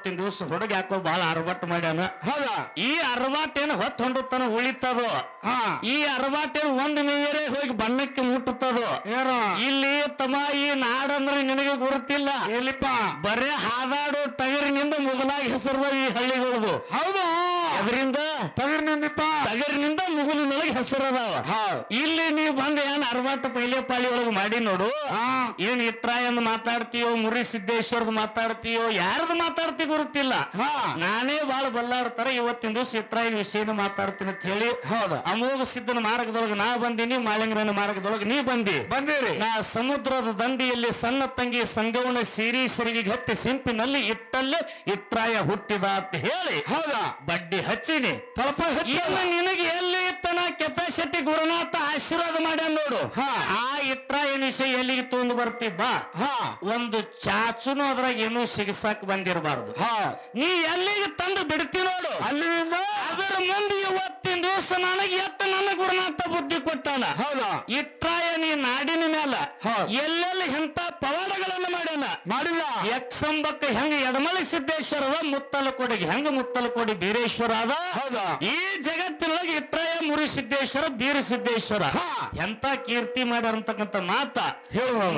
ಇವತ್ತಿನ ದಿವಸ ಹುಡುಗ ಯಾಕೋ ಬಹಳ ಅರವಟ್ಟು ಮಾಡ್ಯಾನ. ಹೌದಾ? ಈ ಅರವತ್ತೇನು ಹೊತ್ತು ಹೊಂಡುತ್ತಾನ ಉಳಿತದು? ಹಾ. ಈ ಅರವತ್ತೇನು ಒಂದ್ ಮೇರೆ ಹೋಗಿ ಬಣ್ಣಕ್ಕೆ ಮುಟ್ಟುತ್ತದು? ಏನು? ಇಲ್ಲಿ ತಮ್ಮ ಈ ನಾಡಂದ್ರೆ ನಿನಗೆ ಗುರುತಿಲ್ಲ. ಎಲ್ಲಿಪ್ಪ? ಬರೇ ಹಾದಾಡು ಟಗರಿನಿಂದ ಮುಗಲಾಗಿ ಹೆಸರು ಈ ಹಳ್ಳಿಗಳದು ಹೌದು. ಅದರಿಂದ ತಗರ್ನಿಂದಿಪ್ಪ ಟಗರಿನಿಂದ ಮುಗುಲಿನೊಳಗೆ ಹೆಸರು ಅದಾವ ಹೌದು ಇಲ್ಲಿ ನೀವ್ ಬಂದು ಏನ್ ಅರವತ್ತು ಪೈಲೆ ಪಾಳಿ ಒಳಗೆ ಮಾಡಿ ನೋಡು. ಏನ್ ಇತ್ರಾಯಂದ್ ಮಾತಾಡ್ತೀಯೋ ಮುರಿ ಸಿದ್ದೇಶ್ವರದ ಮಾತಾಡ್ತೀಯೋ ಯಾರ್ದು ಮಾತಾಡ್ತಿ ಗುರುತಿಲ್ಲ. ಹಾ. ನಾನೇ ಬಾಳ ಬಲ್ಲಾಡ್ತಾರ ಇವತ್ತಿನ ದಿವಸ ಇತ್ರಾಯನ ವಿಷಯನ ಮಾತಾಡ್ತೀನಿ ಅಂತ ಹೇಳಿ. ಹೌದು. ಅಮೋಘ ಸಿದ್ಧನ ಮಾರ್ಗದೊಳಗೆ ನಾ ಬಂದಿನಿ ಮಾಳಿಂಗರನ ಮಾರ್ಗದೊಳಗೆ ನೀ ಬಂದಿ. ಬಂದಿರಿ. ನಾ ಸಮುದ್ರದ ದಂಡಿಯಲ್ಲಿ ಸಣ್ಣ ತಂಗಿ ಸಂಗವನ ಸೀರಿ ಸರಿಗೆ ಹತ್ತಿ ಸಿಂಪಿನಲ್ಲಿ ಇಟ್ಟಲ್ಲೇ ಇತ್ರಾಯ ಹುಟ್ಟಿದ ಅಂತ ಹೇಳಿ ಹೌದಾ? ಬಡ್ಡಿ ಹಚ್ಚಿನಿ. ತಲಪ ನಿನಗೆ ಎಲ್ಲಿ ಇತ್ತನ ಕೆಪಾಸಿಟಿ ಗುರುನಾಥ ಆಶೀರ್ವಾದ ಮಾಡ್ಯಾನ ನೋಡು. ಆ ಇತ್ರ ಎನಿಸಿ ಎಲ್ಲಿಗೆ ತೊಂದು ಬರ್ತಿ ಬಾ. ಹಾ. ಒಂದು ಚಾಚುನು ಅದ್ರಾಗ ಏನೂ ಸಿಗಸಾಕ್ ಬಂದಿರಬಾರ್ದು. ಹಾ. ನೀ ಎಲ್ಲಿಗೆ ತಂದು ಬಿಡ್ತಿ ನೋಡು. ಅಲ್ಲಿಂದ? ಅದರ ಮುಂದೆ ಇವತ್ತಿನ ದಿವಸ ನನಗೆ ಎತ್ತ ನನ್ನ ಗುರುನಾಥ ಬುದ್ಧಿ ಕೊಟ್ಟಾನ. ಹೌದಾ? ಇಟ್ರಾಯ ನೀ ನಾಡಿನ ಮ್ಯಾಲ. ಹೌದ್. ಎಲ್ಲೆಲ್ಲಿ ಎಂತ ಪವಾಡಗಳನ್ನು ಮಾಡ್ಯಾನ ಮಾಡಿಲ್ಲ? ಯಕ್ಷಂಬಕ್ಕ ಹೆಂಗ ಎಡಮಳಿ ಸಿದ್ದೇಶ್ವರದ ಮುತ್ತಲ ಕೊಡಿಗೆ ಹೆಂಗ ಮುತ್ತಲ ಕೊಡಿ ಬೀರೇಶ್ವರ ಅದ? ಹೌದಾ? ಈ ಜಗತ್ತಿನೊಳಗೆ ಇಟ್ರಾಯ ಮುರಿ ಸಿದ್ದೇಶ್ವರ ಬೀರ ಸಿದ್ದೇಶ್ವರ. ಹಾ. ಎಂತ ಕೀರ್ತಿ ಮಾಡ್ಯಾರ ಅಂತಕ್ಕಂಥ ಮಾತ.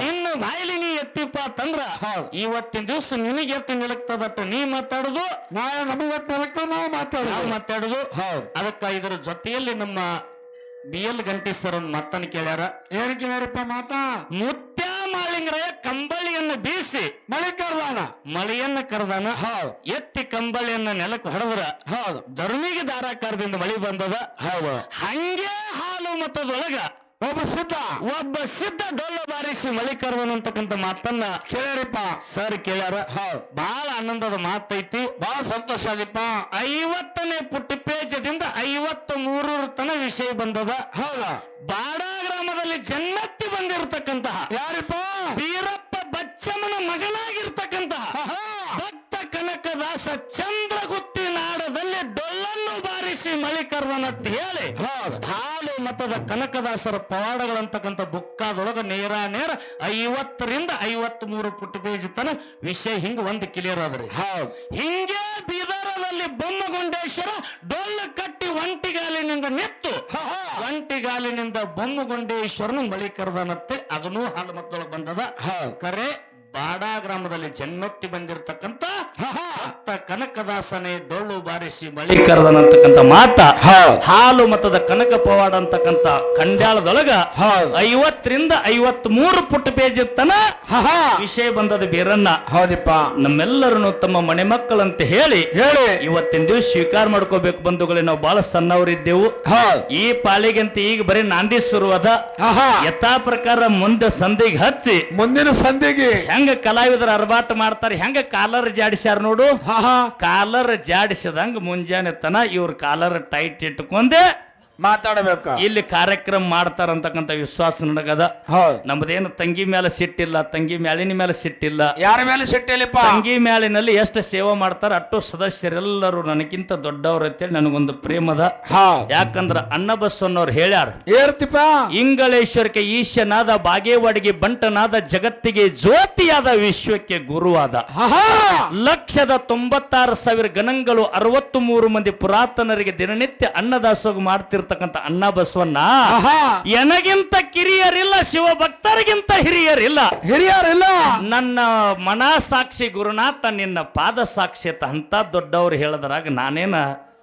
ನಿನ್ನ ಬಾಯಲಿ ನೀ ಎತ್ತಿಪ್ಪ ಅಂತಂದ್ರ ಹೌದ್. ಇವತ್ತಿನ ದಿವಸ ನಿನಗೆ ಎತ್ತಿ ನಿಲಕ್ತದಟ್ಟ ನೀ ಮಾತಾಡುದು? ನಾ ನಮಗೆ ನೆಲಕ್ಕ ನಾವು ಮಾತಾಡೋದು. ನಾವು ಮಾತಾಡುದು? ಹೌದು ಅದಕ್ಕ ಇದರ ಜೊತೆಯಲ್ಲಿ ನಮ್ಮ ಬಿ ಎಲ್ ಗಂಟಿ ಸರ್ ಒಂದು ಮಾತನ್ನು ಕೇಳ್ಯಾರ. ಏನ್ ಕೇಳ್ಯಾರಪ್ಪ ಮಾತಾ? ಮುತ್ಯ ಮಾಳಿಂಗರಾಯ ಕಂಬಳಿಯನ್ನು ಬೀಸಿ ಮಳೆ ಕರ್ದಾನ? ಮಳೆಯನ್ನ ಕರ್ದಾನ. ಹೌದು. ಎತ್ತಿ ಕಂಬಳಿಯನ್ನ ನೆಲಕ್ಕೆ ಹೊಡೆದ್ರ ಹೌದು. ಧರ್ಮಿಗೆ ಧಾರಾಕಾರದಿಂದ ಮಳಿ ಬಂದದ. ಹೌದು. ಹಂಗೆ ಹಾಲು ಮತದೊಳಗ ಒಬ್ಬ ಸಿದ್ಧ. ಒಬ್ಬ ಸಿದ್ಧ ಡೊಳ್ಳು ಬಾರಿಸಿ ಮಳಿ ಕರ್ದನ ಅಂತಕ್ಕಂಥ ಮಾತನ್ನ ಕೇಳ್ಯಾರಿಪ್ಪ. ಸರ್ ಕೇಳ್ಯಾರ. ಹೌದು ಬಹಳ ಆನಂದದ ಮಾತೈತಿ. ಬಹಳ ಸಂತೋಷ ಆಗಿಪ್ಪ ಐವತ್ತನೇ ಪುಟ್ಟಿ ಪೇಜದಿಂದ ಐವತ್ತ ಮೂರರ ತನ ವಿಷಯ ಬಂದದ. ಹೌದ? ಬಾಡ ಗ್ರಾಮದಲ್ಲಿ ಜನ್ನತ್ತಿ ಬಂದಿರತಕ್ಕಂತಹ ಯಾರಿಪ್ಪ? ವೀರಪ್ಪ ಬಚ್ಚಮ್ಮನ ಮಗನಾಗಿರ್ತಕ್ಕಂತಹ ಭಕ್ತ ಕನಕದಾಸ ಚಂದ್ರಗುತ್ತಿ ನಾಡದಲ್ಲಿ ಡೊಳ್ಳನ್ನು ಬಾರಿಸಿ ಮಳಿ ಅಂತ ಹೇಳಿ ಹೌದು. ಮತದ ಕನಕದಾಸರ ಪವಾಡಗಳಂತಕ್ಕಂಥ ಬುಕ್ಕಾದೊಳಗ ನೇರ ನೇರ ಐವತ್ತರಿಂದ ಐವತ್ ಮೂರು ಪುಟ್ಟ ಪೇಜ್ ತನ ವಿಷಯ ಹಿಂಗ ಒಂದು ಕ್ಲಿಯರ್ ಆದ್ರಿ. ಹೌದು. ಹಿಂಗೆ ಬೀದರದಲ್ಲಿ ಬೊಮ್ಮಗುಂಡೇಶ್ವರ ಡೊಳ್ಳು ಕಟ್ಟಿ ಒಂಟಿಗಾಲಿನಿಂದ ನಿತ್ತು ಒಂಟಿಗಾಲಿನಿಂದ ಬೊಮ್ಮಗುಂಡೇಶ್ವರನ ಮಳಿ ಕರೆದನತ್ತೆ ಅದನ್ನೂ ಹಾಲು ಮಕ್ಕಳೊಳಗೆ ಬಂದದ. ಕರೆ ಬಾಡಾ ಗ್ರಾಮದಲ್ಲಿ ಜನ್ಮಕ್ಕೆ ಬಂದಿರತಕ್ಕಂತ ಅತ್ತ ಕನಕದಾಸನೇ ಡೊಳ್ಳು ಬಾರಿಸಿ ಮಳಿ ಕರೆದನಂತಕ್ಕಂತ ಮಾತ ಹಾಲು ಮತದ ಕನಕ ಪವಾಡ ಅಂತಕ್ಕಂತ ಕಂಡ್ಯಾಳದೊಳಗ ಐವತ್ತರಿಂದ ಐವತ್ ಮೂರು ಪುಟ್ಟ ಪೇಜ್ ಇತ್ತನ? ವಿಷಯ ಬಂದದ ಬೇರನ್ನ. ಹೌದಿಪ್ಪ. ನಮ್ಮೆಲ್ಲರನ್ನು ತಮ್ಮ ಮನೆ ಮಕ್ಕಳಂತ ಹೇಳಿ ಹೇಳಿ. ಇವತ್ತಿನ ದಿವಸ ಸ್ವೀಕಾರ ಮಾಡ್ಕೋಬೇಕು ಬಂಧುಗಳೇ ನಾವು ಬಹಳ ಸಣ್ಣವರಿದ್ದೆವು. ಈ ಪಾಲಿಗಂತ ಈಗ ಬರೀ ನಾಂದಿ ಶುರುವಾದ ಯಥಾ ಪ್ರಕಾರ ಮುಂದೆ ಸಂದಿಗೆ ಹಚ್ಚಿ ಮುಂದಿನ ಸಂಧಿಗೆ ಹೆಂಗ ಕಲಾವಿದರ ಅರ್ಬಾಟ್ ಮಾಡ್ತಾರೆ ಹೆಂಗ ಕಾಲರ್ ಜಾಡಿಸ್ಯಾರ ನೋಡು. ಕಾಲರ್ ಜಾಡಿಸಿದಂಗ ಮುಂಜಾನೆ ತನ ಇವ್ರ ಕಾಲರ್ ಟೈಟ್ ಇಟ್ಕೊಂಡೆ. ಮಾತಾಡಬೇಕ? ಇಲ್ಲಿ ಕಾರ್ಯಕ್ರಮ ಮಾಡ್ತಾರಂತಕ್ಕಂತ ವಿಶ್ವಾಸ ನನಗದ. ಹೌದು. ನಮ್ದೇನು ತಂಗಿ ಮೇಲೆ ಸಿಟ್ಟಿಲ್ಲ ತಂಗಿ ಮ್ಯಾಲಿನ ಮೇಲೆ ಸಿಟ್ಟಿಲ್ಲ. ಯಾರ ಮೇಲೆ ಸಿಟ್ಟಿಲ್ಲಪ್ಪ? ತಂಗಿ ಮ್ಯಾಲಿನಲ್ಲಿ ಎಷ್ಟು ಸೇವೆ ಮಾಡ್ತಾರ ಅಟ್ಟು ಸದಸ್ಯರೆಲ್ಲರೂ ನನಗಿಂತ ದೊಡ್ಡವ್ರ ಅಂತೇಳಿ ನನಗೊಂದು ಪ್ರೇಮದ. ಹಾ. ಯಾಕಂದ್ರ ಅನ್ನ ಬಸವಣ್ಣವ್ರು ಹೇಳ್ಯಾರ ಏರ್ತಿಪ್ಪ ಇಂಗಳೇಶ್ವರಕ್ಕೆ ಈಶನಾದ ಬಾಗೇವಾಡಿಗೆ ಬಂಟನಾದ ಜಗತ್ತಿಗೆ ಜ್ಯೋತಿಯಾದ ವಿಶ್ವಕ್ಕೆ ಗುರುವಾದ. ಲಕ್ಷದ ತೊಂಬತ್ತಾರು ಸಾವಿರ ಗಣಗಳು ಅರವತ್ತು ಮೂರು ಮಂದಿ ಪುರಾತನರಿಗೆ ದಿನನಿತ್ಯ ಅನ್ನದಾಸೋಗ ಮಾಡ್ತಿರ್ತಕ್ಕಂಥ ಅನ್ನ ಬಸವಣ್ಣ ಎನಗಿಂತ ಕಿರಿಯರಿಲ್ಲ ಶಿವಭಕ್ತರಿಗಿಂತ ಹಿರಿಯರಿಲ್ಲ. ಹಿರಿಯರಿಲ್ಲ. ನನ್ನ ಮನ ಸಾಕ್ಷಿ ಗುರುನಾಥ ನಿನ್ನ ಪಾದ ಸಾಕ್ಷಿ ಅಂತ ದೊಡ್ಡವ್ರು ಹೇಳದ್ರಾಗ ನಾನೇನ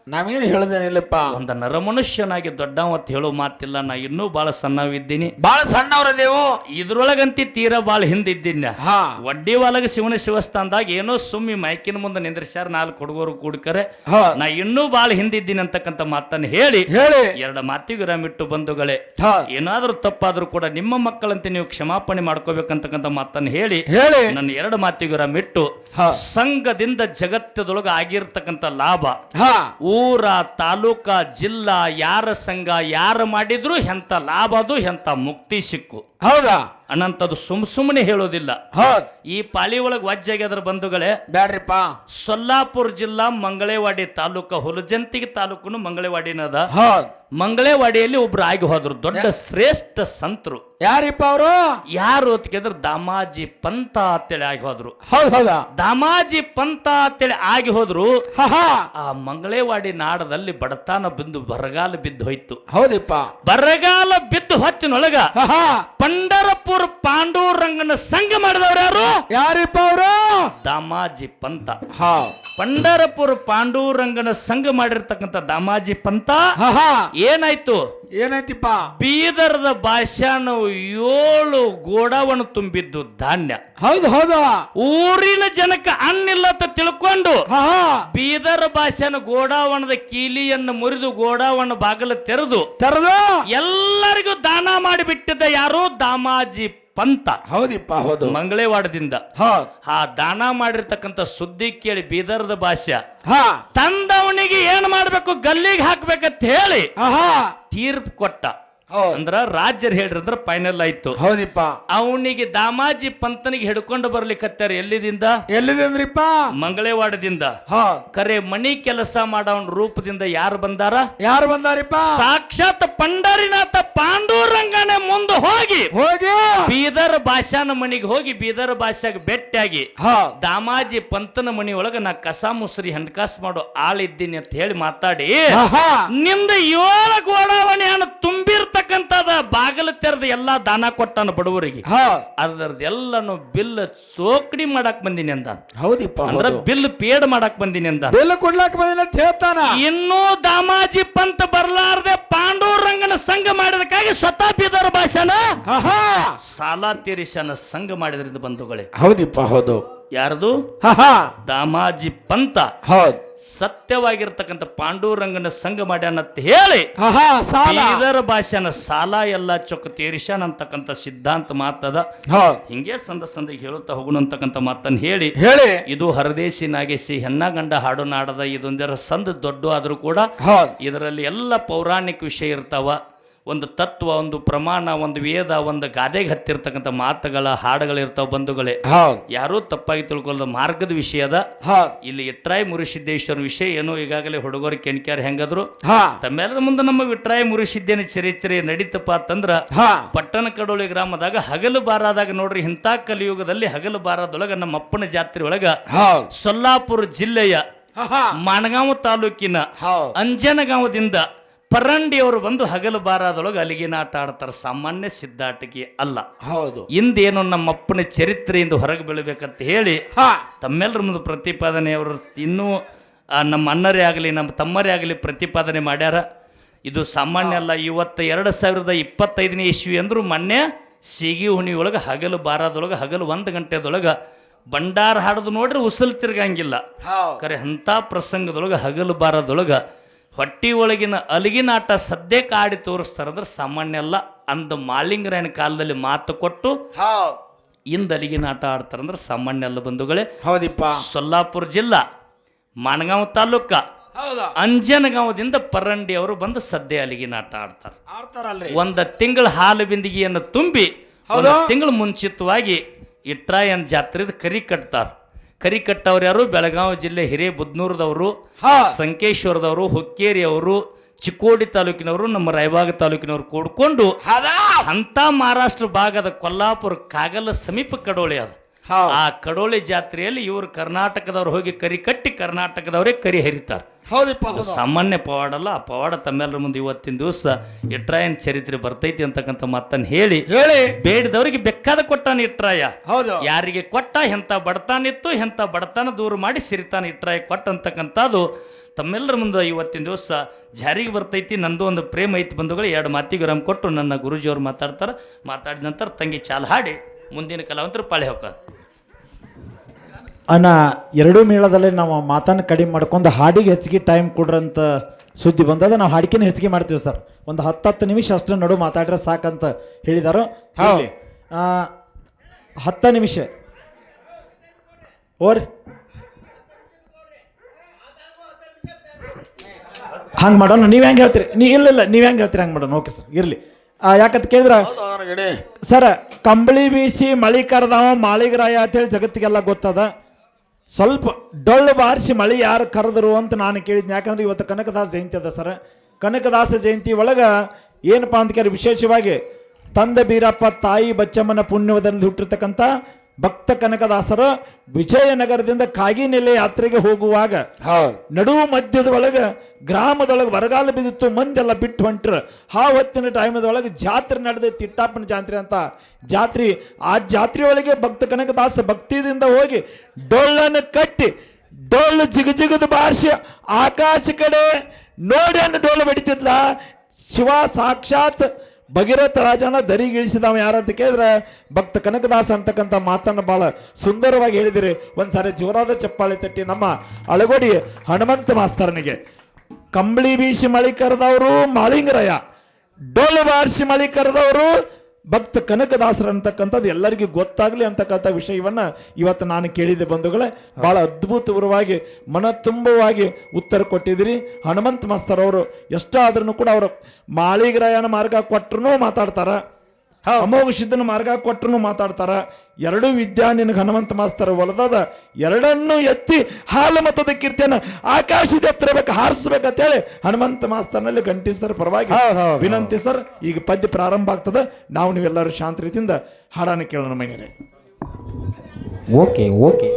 ನಮಗೇನು ಹೇಳ್ದೇನಿಲ್ಲಪ್ಪ. ಒಂದು ನರಮನುಷ್ಯನಾಗಿ ದೊಡ್ಡವತ್ ಹೇಳೋ ಮಾತಿಲ್ಲ ನಾ ಇನ್ನೂ ಬಹಳ ಸಣ್ಣವಿದ್ದೀನಿ. ಬಾಳ ಸಣ್ಣವ್ರದೇವು ಇದ್ರೊಳಗಂತಿ ತೀರಾ ಬಾಳ ಹಿಂದಿದ್ದೀನಿ. ಹಾ. ವಡ್ಡಿ ಒಳಗ ಶಿವನ ಶಿವಸ್ಥಾನದಾಗ ಏನೋ ಸುಮ್ಮಿ ಮೈಕಿನ ಮುಂದೆ ನಿಂದ್ರಿಸ್ಯಾರ ನಾಲ್ಕು ಹುಡುಗರು ಕೂಡ್ಕರೆ. ಹಾ. ನಾ ಇನ್ನೂ ಬಾಳ ಹಿಂದಿದ್ದೀನಿ ಅಂತಕ್ಕಂಥ ಮಾತನ್ನು ಹೇಳಿ. ಹೇಳಿ. ಎರಡು ಮಾತಿಗೆ ವಿರಾಮಿಟ್ಟು ಬಂಧುಗಳೇ. ಹಾ. ಏನಾದ್ರೂ ತಪ್ಪಾದ್ರೂ ಕೂಡ ನಿಮ್ಮ ಮಕ್ಕಳಂತೆ ನೀವು ಕ್ಷಮಾಪಣೆ ಮಾಡ್ಕೋಬೇಕಂತಕ್ಕಂಥ ಮಾತನ್ನು ಹೇಳಿ. ಹೇಳಿ. ನನ್ನ ಎರಡು ಮಾತಿಗೆ ವಿರಾಮಿಟ್ಟು ಹಾ. ಸಂಘದಿಂದ ಜಗತ್ತದೊಳಗ ಆಗಿರ್ತಕ್ಕಂಥ ಲಾಭ. ಹಾ. ಊರ ತಾಲೂಕ ಜಿಲ್ಲಾ ಯಾರ ಸಂಘ ಯಾರು ಮಾಡಿದ್ರು ಎಂಥ ಲಾಭ ಅದು ಎಂಥ ಮುಕ್ತಿ ಸಿಕ್ಕು. ಹೌದಾ? ಅನಂತದು ಸುಮ್ ಸುಮ್ಮನೆ ಹೇಳೋದಿಲ್ಲ. ಹೌದ್. ಈ ಪಾಳಿ ಒಳಗೆ ವಜ್ಜಾಗ್ಯದ್ರ ಬಂಧುಗಳೇ ಬ್ಯಾಡ್ರಿಪ್ಪ. ಸೊಲ್ಲಾಪುರ ಜಿಲ್ಲಾ ಮಂಗಳೇವಾಡಿ ತಾಲೂಕ ಹುಲಜಂತಿಗೆ ತಾಲೂಕು ಮಂಗಳೇವಾಡಿನದ. ಹೌದ್. ಮಂಗಳೇವಾಡಿಯಲ್ಲಿ ಒಬ್ರು ಆಗಿ ಹೋದ್ರು ದೊಡ್ಡ ಶ್ರೇಷ್ಠ ಸಂತರು. ಯಾರಿಪ್ಪ ಅವರು? ಯಾರು ಅಂತ ಕೇಳಿದ್ರೆ ದಾಮಾಜಿ ಪಂತ ಅಂತೇಳಿ ಆಗಿ ಹೋದ್ರು. ಹೌದ್ ಹೌದಾ? ದಾಮಾಜಿ ಪಂತ ಅಂತೇಳಿ ಆಗಿ ಹೋದ್ರು ಹಾ ಹಾ. ಆ ಮಂಗಳೇವಾಡಿ ನಾಡದಲ್ಲಿ ಬಡತನ ಬಿಂದು ಬರಗಾಲ ಬಿದ್ದು ಹೋಯ್ತು. ಹೌದಿಪ್ಪ. ಬರಗಾಲ ಬಿದ್ದು ಹೊತ್ತಿನೊಳಗ ಹಾ ಹಾ. ಪಂಡರಪುರ ಪಾಂಡುರಂಗನ ಸಂಘ ಮಾಡಿದವ್ರು ಯಾರು? ಯಾರಿಪ್ಪ ಅವರು? ದಾಮಾಜಿ ಪಂತ. ಹಾ. ಪಂಡರಪುರ ಪಾಂಡುರಂಗನ ಸಂಘ ಮಾಡಿರ್ತಕ್ಕಂಥ ದಾಮಾಜಿ ಪಂತ. ಹಾ ಏನಾಯ್ತು? ಏನಾಯ್ತಿಪ್ಪ? ಬೀದರ್ದ ಭಾಷಾನು ಏಳು ಗೋಡವನ್ನು ತುಂಬಿದ್ದು ಧಾನ್ಯ. ಹೌದು ಹೌದ. ಊರಿನ ಜನಕ್ಕೆ ಅನ್ನಿಲ್ಲ ಅಂತ ತಿಳ್ಕೊಂಡು ಹಾ ಭಾಷಾನ ಬೀದರ್ ಭಾಷೆನ ಗೋಡಾವಣದ ಕೀಲಿಯನ್ನು ಮುರಿದು ಗೋಡಾವಣ ಬಾಗಿಲು ತೆರೆದು ತೆರೆದು? ಎಲ್ಲರಿಗೂ ಮಾಡಿಬಿಟ್ಟಿದ್ದ ಯಾರು? ದಾಮಾಜಿ ಪಂತ. ಹೌದಿಪ್ಪ ಹೌದು. ಮಂಗಳೇವಾಡದಿಂದ ಆ ದಾನ ಮಾಡಿರ್ತಕ್ಕಂಥ ಸುದ್ದಿ ಕೇಳಿ ಬೀದರ್ದ ಭಾಷೆ ಹಾ. ತಂದವನಿಗೆ ಏನ್ ಮಾಡ್ಬೇಕು? ಗಲ್ಲಿಗೆ ಹಾಕ್ಬೇಕಂತ ಹೇಳಿ ತೀರ್ಪು ಕೊಟ್ಟ. ಅಂದ್ರ ರಾಜ್ಯರು ಹೇಳಿದ್ರ ಫೈನಲ್ ಆಯ್ತು. ಹೌದಿಪ್ಪ. ಅವನಿಗೆ ದಾಮಾಜಿ ಪಂತನಿಗೆ ಹಿಡ್ಕೊಂಡು ಬರ್ಲಿಕ್ಕತ್ತಾರ ಎಲ್ಲಿದಿಂದ? ಎಲ್ಲಿದಂದ್ರಿಪ್ಪ ಮಂಗಳೇವಾಡದಿಂದ. ಕರೆ ಮನಿ ಕೆಲಸ ಮಾಡವನ್ ರೂಪದಿಂದ ಯಾರು ಬಂದಾರ? ಯಾರು ಬಂದಾರಿಪ್ಪ? ಸಾಕ್ಷಾತ್ ಪಂಡರಿನಾಥ ಪಾಂಡುರಂಗನ ಮುಂದೆ ಹೋಗಿ ಹೋಗಿ. ಬೀದರ್ ಭಾಷಾನ ಮನಿಗೆ ಹೋಗಿ ಬೀದರ್ ಭಾಷಾಗ ಬೆಟ್ಟಾಗಿ ಹ. ದಾಮಾಜಿ ಪಂತನ ಮನಿ ಒಳಗ ನಾ ಕಸ ಮುಸ್ರಿ ಹಣಕಾಸು ಮಾಡೋ ಆಳಿದ್ದೀನಿ ಅಂತ ಹೇಳಿ ಮಾತಾಡಿ ನಿಂದ ಏಳ ತುಂಬಿರ್ತಕ್ಕಂಥದ ಬಾಗಿಲು ತೆರೆದು ಎಲ್ಲಾ ದಾನ ಕೊಟ್ಟಾನ ಬಡವರಿಗೆ. ಅದರದ್ದು ಎಲ್ಲನು ಬಿಲ್ ಸೋಕಡಿ ಮಾಡಕ್ ಬಂದಿನಿ ಅಂದ ಹೌದಿಪ್ಪ ಅಂದ್ರ ಬಿಲ್ ಪೇಡ್ ಮಾಡಕ್ ಬಂದಿನಿ ಅಂದ ಬಿಲ್ ಕೊಡ್ಲಾಕ ಬಂದಿನಿ ಅಂತ ಹೇಳ್ತಾನ. ಇನ್ನೂ ದಾಮಾಜಿ ಪಂತ ಬರ್ಲಾರ್ದೆ ಪಾಂಡೂರಂಗನ ಸಂಘ ಮಾಡಿದಕ್ಕಾಗಿ ಸ್ವತಃ ಬೀದರ್ ಭಾಷಣ ಸಾಲ ತೀರಿಸನ ಸಂಘ ಮಾಡಿದ್ರಿಂದ ಬಂಧುಗಳೇ. ಹೌದಿಪ್ಪ ಹೌದು. ಯಾರದು? ದಾಮಾಜಿ ಪಂತ. ಹೌದು. ಸತ್ಯವಾಗಿರ್ತಕ್ಕಂಥ ಪಾಂಡುರಂಗನ ಸಂಘ ಮಾಡ್ಯಾನಂತ ಹೇಳಿ ಇದರ ಭಾಷೆನ ಸಾಲ. ಎಲ್ಲ ಚೊಕ್ಕ ತೀರಿಸ್ಯಾನ ಅಂತಕ್ಕಂಥ ಸಿದ್ಧಾಂತ ಮಾತದ ಹೌದ್. ಹಿಂಗೆ ಸಂದ ಸಂದ ಹೇಳುತ್ತಾ ಹೋಗುಣ ಅಂತಕ್ಕಂಥ ಮಾತನ್ನು ಹೇಳಿ. ಹೇಳಿ. ಇದು ಹರದೇಶಿ ನಾಗೇಶಿ ಹೆಣ್ಣ ಗಂಡ ಹಾಡು ನಾಡದ ಇದೊಂದರ ಸಂದ ದೊಡ್ಡ ಆದ್ರೂ ಕೂಡ ಇದರಲ್ಲಿ ಎಲ್ಲ ಪೌರಾಣಿಕ ವಿಷಯ ಇರ್ತಾವ. ಒಂದು ತತ್ವ ಒಂದು ಪ್ರಮಾಣ ಒಂದು ವೇದ ಒಂದು ಗಾದೆಗೆ ಹತ್ತಿರ್ತಕ್ಕಂಥ ಮಾತುಗಳ ಹಾಡುಗಳಿರ್ತಾವ ಬಂಧುಗಳೇ. ಯಾರು ತಪ್ಪಾಗಿ ತಿಳ್ಕೊಳ್ಳೋದು ಮಾರ್ಗದ ವಿಷಯದ ಇಲ್ಲಿ ಇಟ್ರಾಯ್ ಮುರುಸಿದ್ದೇಶ್ವರ ವಿಷಯ ಏನು ಈಗಾಗಲೇ ಹುಡುಗರು ಕೆಣಕ್ಯಾರ ಹೆಂಗದ್ರು. ಹಾ. ತಮ್ಮೆಲ್ಲರ ಮುಂದೆ ನಮ್ಮ ವಿಟ್ರಾಯ್ ಮುರುಸಿದ್ದೇನೆ ಚರಿತ್ರೆ ನಡೀತಪ್ಪ ಅಂತಂದ್ರ ಹಾ. ಪಟ್ಟಣ ಕಡೋಳಿ ಗ್ರಾಮದಾಗ ಹಗಲು ಬಾರಾದಾಗ ನೋಡ್ರಿ ಇಂಥ ಕಲಿಯುಗದಲ್ಲಿ ಹಗಲು ಬಾರದೊಳಗ ನಮ್ಮ ಅಪ್ಪನ ಜಾತ್ರೆ ಒಳಗ ಸೊಲ್ಲಾಪುರ ಜಿಲ್ಲೆಯ ಮಾಣಗಾಂವ ತಾಲೂಕಿನ ಅಂಜನಗಾಂವದಿಂದ ಪರಂಡಿಯವರು ಬಂದು ಹಗಲು ಬಾರಾದೊಳಗೆ ಅಲಿಗಿನ ಆಟ ಆಡ್ತಾರೆ. ಸಾಮಾನ್ಯ ಸಿದ್ಧಾಟಿಕೆ ಅಲ್ಲ. ಹೌದು. ಇಂದೇನು ನಮ್ಮ ಅಪ್ಪನ ಚರಿತ್ರೆಯಿಂದ ಹೊರಗೆ ಬೀಳಬೇಕಂತ ಹೇಳಿ ಹಾ. ತಮ್ಮೆಲ್ಲರ ಮುಂದೆ ಪ್ರತಿಪಾದನೆ ಅವರು ಇನ್ನೂ ನಮ್ಮ ಅಣ್ಣರೇ ಆಗಲಿ ನಮ್ಮ ತಮ್ಮರೇ ಆಗಲಿ ಪ್ರತಿಪಾದನೆ ಮಾಡ್ಯಾರ. ಇದು ಸಾಮಾನ್ಯ ಅಲ್ಲ ಇವತ್ತು ಎರಡು ಸಾವಿರದ ಇಪ್ಪತ್ತೈದನೇ ಇಸ್ವಿ ಅಂದರೂ ಮೊನ್ನೆ ಸೀಗಿ ಹುಣಿಯೊಳಗೆ ಹಗಲು ಬಾರದೊಳಗೆ ಹಗಲು ಒಂದು ಗಂಟೆದೊಳಗೆ ಭಂಡಾರ ಹಾಡೋದು ನೋಡ್ರಿ ಉಸಲ್ ತಿರ್ಗಂಗಿಲ್ಲ. ಕರೆ ಅಂಥ ಪ್ರಸಂಗದೊಳಗೆ ಹಗಲು ಬಾರದೊಳಗೆ ಹೊಟ್ಟಿ ಒಳಗಿನ ಅಲಿಗಿನಾಟ ಕಾಡಿ ಆಡಿ ತೋರಿಸ್ತಾರಂದ್ರೆ ಸಾಮಾನ್ಯ ಅಲ್ಲ ಅಂದ ಮಾಲಿಂಗರಾಯನ ಕಾಲದಲ್ಲಿ ಮಾತು ಕೊಟ್ಟು ಹೌದ್. ಇಂದ ಅಲಿಗಿನಾಟ ಆಡ್ತಾರಂದ್ರೆ ಸಾಮಾನ್ಯ ಅಲ್ಲ ಬಂಧುಗಳೇ. ಹೌದಿಪ್ಪ. ಸೊಲ್ಲಾಪುರ ಜಿಲ್ಲಾ ಮಾನಗಾಂವ್ ತಾಲೂಕ ಅಂಜನಗಾಂವದಿಂದ ಪರಂಡಿ ಅವರು ಬಂದು ಸದ್ಯ ಅಲಿಗಿನಾಟ ಆಡ್ತಾರೆ. ಒಂದ ತಿಂಗಳ ಹಾಲು ಬಿಂದಿಗೆಯನ್ನು ತುಂಬಿ? ತಿಂಗಳು ಮುಂಚಿತವಾಗಿ ಇಟ್ರಾಯನ್ ಜಾತ್ರೆದ ಕರಿ ಕಟ್ತಾರ. ಕರಿ ಕಟ್ಟವ್ರು ಯಾರು? ಬೆಳಗಾವಿ ಜಿಲ್ಲೆ ಹಿರೇಬುದ್ನೂರದವರು ಸಂಕೇಶ್ವರದವರು ಹುಕ್ಕೇರಿ ಅವರು ಚಿಕ್ಕೋಡಿ ತಾಲೂಕಿನವರು ನಮ್ಮ ರಾಯಬಾಗ ತಾಲೂಕಿನವರು ಕೂಡ್ಕೊಂಡು ಅಂತ ಮಹಾರಾಷ್ಟ್ರ ಭಾಗದ ಕೊಲ್ಲಾಪುರ ಕಾಗಲ ಸಮೀಪ ಕಡೋಳಿ ಅದು. ಆ ಕಡೋಳಿ ಜಾತ್ರೆಯಲ್ಲಿ ಇವರು ಕರ್ನಾಟಕದವ್ರು ಹೋಗಿ ಕರಿ ಕಟ್ಟಿ ಕರ್ನಾಟಕದವರೇ ಕರಿ ಹರಿತಾರೆ. ಹೌದಿಪ್ಪ ಹೌದು. ಸಾಮಾನ್ಯ ಪವಾಡ ಅಲ್ಲ ಆ ಪವಾಡ ತಮ್ಮೆಲ್ಲರ ಮುಂದೆ ಇವತ್ತಿನ ದಿವಸ ಇಟ್ರಾಯನ್ ಚರಿತ್ರೆ ಬರ್ತೈತಿ ಅಂತಕ್ಕಂಥ ಮಾತನ್ನು ಹೇಳಿ ಹೇಳಿ. ಬೇಡಿದವರಿಗೆ ಬೆಕ್ಕಾದ ಕೊಟ್ಟಾನ ಇಟ್ರಾಯ. ಹೌದು. ಯಾರಿಗೆ ಕೊಟ್ಟ ಎಂಥ ಬಡತಾನಿತ್ತು ಎಂಥ ಬಡತನ ದೂರ ಮಾಡಿ ಸಿರಿತಾನ ಇಟ್ರಾಯ ಕೊಟ್ಟ ಅಂತಕ್ಕಂಥದ್ದು ತಮ್ಮೆಲ್ಲರ ಮುಂದೆ ಇವತ್ತಿನ ದಿವಸ ಜಾರಿಗೆ ಬರ್ತೈತಿ. ನಂದು ಒಂದು ಪ್ರೇಮ ಐತಿ ಬಂಧುಗಳು ಎರಡು ಮಾತಿಗೆ ವಿರಾಮ ಕೊಟ್ಟು ನನ್ನ ಗುರುಜಿಯವರು ಮಾತಾಡ್ತಾರೆ. ಮಾತಾಡಿದ ನಂತರ ತಂಗಿ ಚಾಲ್ ಹಾಡಿ ಮುಂದಿನ ಕಲಾವಂತರು ಪಾಳೆ ಹೋಗ ಅಣ್ಣ ಎರಡೂ ಮೇಳದಲ್ಲಿ ನಾವು ಮಾತನ್ನು ಕಡಿಮೆ ಮಾಡ್ಕೊಂಡು ಹಾಡಿಗೆ ಹೆಚ್ಚಿಗೆ ಟೈಮ್ ಕೊಡ್ರಂತ ಸುದ್ದಿ ಬಂದದ. ನಾವು ಹಾಡಿಕೆನ ಹೆಚ್ಚಿಗೆ ಮಾಡ್ತೀವಿ ಸರ್. ಒಂದು ಹತ್ತು ಹತ್ತು ನಿಮಿಷ ಅಷ್ಟು ನಡು ಮಾತಾಡ್ರೆ ಸಾಕಂತ ಹೇಳಿದಾರು. ಹತ್ತು ನಿಮಿಷ. ಓರ್ ಹಂಗೆ ಮಾಡೋಣ. ನೀವು ಹೆಂಗೆ ಹೇಳ್ತೀರಿ? ನೀ ಇಲ್ಲ ಇಲ್ಲ. ನೀವು ಹೆಂಗೆ ಹೇಳ್ತೀರಿ? ಹಂಗೆ ಮಾಡೋಣ. Okay sir. ಇರಲಿ. ಆ, ಯಾಕಂತ ಕೇಳಿದ್ರ? ಸರ್ ಕಂಬಳಿ ಬೀಸಿ ಮಳಿ ಕರೆದವ ಮಾಳಿಗರಾಯ ಅಂತೇಳಿ ಜಗತ್ತಿಗೆಲ್ಲ ಗೊತ್ತದ. ಸ್ವಲ್ಪ ಡೊಳ್ಳು ಬಾರಿಸಿ ಮಳೆ ಯಾರು ಕರೆದ್ರು ಅಂತ ನಾನು ಕೇಳಿದ್ನಿ. ಯಾಕಂದ್ರೆ ಇವತ್ತು ಕನಕದಾಸ ಜಯಂತಿ ಅದ ಸರ್. ಕನಕದಾಸ ಜಯಂತಿ ಒಳಗೆ ಏನಪ್ಪ ಅಂತ ಕೇಳಿ ವಿಶೇಷವಾಗಿ ತಂದ ಬೀರಪ್ಪ ತಾಯಿ ಬಚ್ಚಮ್ಮನ ಪುಣ್ಯದಲ್ಲಿ ಹುಟ್ಟಿರ್ತಕ್ಕಂಥ ಭಕ್ತ ಕನಕದಾಸರು ವಿಜಯನಗರದಿಂದ ಕಾಗಿನೆಲೆ ಯಾತ್ರೆಗೆ ಹೋಗುವಾಗ ನಡು ನಡುವು ಮಧ್ಯದ ಒಳಗೆ ಗ್ರಾಮದೊಳಗೆ ಬರಗಾಲ ಬಿದ್ದಿತ್ತು ಮಂದೆಲ್ಲ ಬಿಟ್ಟು ಹೊಂಟ್ರು. ಆ ಹೊತ್ತಿನ ಟೈಮದೊಳಗೆ ಜಾತ್ರೆ ನಡೆದ ತಿಟ್ಟಾಪನ ಜಾತ್ರೆ ಅಂತ. ಜಾತ್ರೆ ಆ ಜಾತ್ರೆಯೊಳಗೆ ಭಕ್ತ ಕನಕದಾಸ ಭಕ್ತಿದಿಂದ ಹೋಗಿ ಡೊಳ್ಳನ್ನು ಕಟ್ಟಿ ಡೊಳ್ಳು ಜಿಗ ಜಿಗದ ಬಾರಿಸಿ ಆಕಾಶ ಕಡೆ ನೋಡಿ ಅನ್ನು ಡೊಳ್ಳು ಬಡಿತಿದ್ಲ. ಶಿವ ಸಾಕ್ಷಾತ್ ಭಗೀರಥ ರಾಜನ ದರಿಗಿಳಿಸಿದವ ಯಾರಂತ ಕೇಳಿದ್ರೆ, ಭಕ್ತ ಕನಕದಾಸ ಅಂತಕ್ಕಂಥ ಮಾತನ್ನು ಬಹಳ ಸುಂದರವಾಗಿ ಹೇಳಿದಿರಿ. ಒಂದ್ಸಾರಿ ಜೋರಾದ ಚಪ್ಪಾಳೆ ತಟ್ಟಿ ನಮ್ಮ ಅಳಗೋಡಿ ಹನುಮಂತ ಮಾಸ್ತರನಿಗೆ. ಕಂಬಳಿ ಬೀಸಿ ಮಳಿ ಕರೆದವರು ಮಾಳಿಂಗರಯ್ಯ, ಡೊಳ್ಳು ಬಾರಿಸಿ ಮಳಿ ಕರೆದವರು ಭಕ್ತ ಕನಕದಾಸರು ಅಂತಕ್ಕಂಥದ್ದು ಎಲ್ಲರಿಗೂ ಗೊತ್ತಾಗಲಿ ಅಂತಕ್ಕಂಥ ವಿಷಯವನ್ನು ಇವತ್ತು ನಾನು ಕೇಳಿದೆ ಬಂಧುಗಳೇ. ಭಾಳ ಅದ್ಭುತವಾಗಿ ಮನ ತುಂಬವಾಗಿ ಉತ್ತರ ಕೊಟ್ಟಿದ್ದೀರಿ. ಹನುಮಂತ ಮಸ್ತರವರು ಎಷ್ಟಾದ್ರೂ ಕೂಡ ಅವರು ಮಾಳಿಗರಾಯನ ಮಾರ್ಗ ಕೊಟ್ಟರು ಮಾತಾಡ್ತಾರ. ಅಮೋಘ ಸಿದ್ಧನ ಮಾರ್ಗ ಕೊಟ್ಟರು ಮಾತಾಡ್ತಾರ. ಎರಡು ವಿದ್ಯಾ ನಿನಗೆ ಹನುಮಂತ ಮಾಸ್ತರ್ ಒಲದದ. ಎರಡನ್ನು ಎತ್ತಿ ಹಾಲು ಮತದ ಕೀರ್ತಿಯನ್ನ ಆಕಾಶದ ಎತ್ತರಬೇಕು ಹಾರಿಸ್ಬೇಕಂತೇಳಿ ಹನುಮಂತ ಮಾಸ್ತರ್ನಲ್ಲಿ ಗಂಟಿ ಸರ್ ಪರವಾಗಿ ವಿನಂತಿ ಸರ್ ಈಗ ಪದ್ಯ ಪ್ರಾರಂಭ ಆಗ್ತದ. ನಾವು ನೀವೆಲ್ಲರೂ ಶಾಂತ ರೀತಿಯಿಂದ ಹಾಡಾನ ಕೇಳೋಣ ಮೈನರೇ ಓಕೆ ಓಕೆ.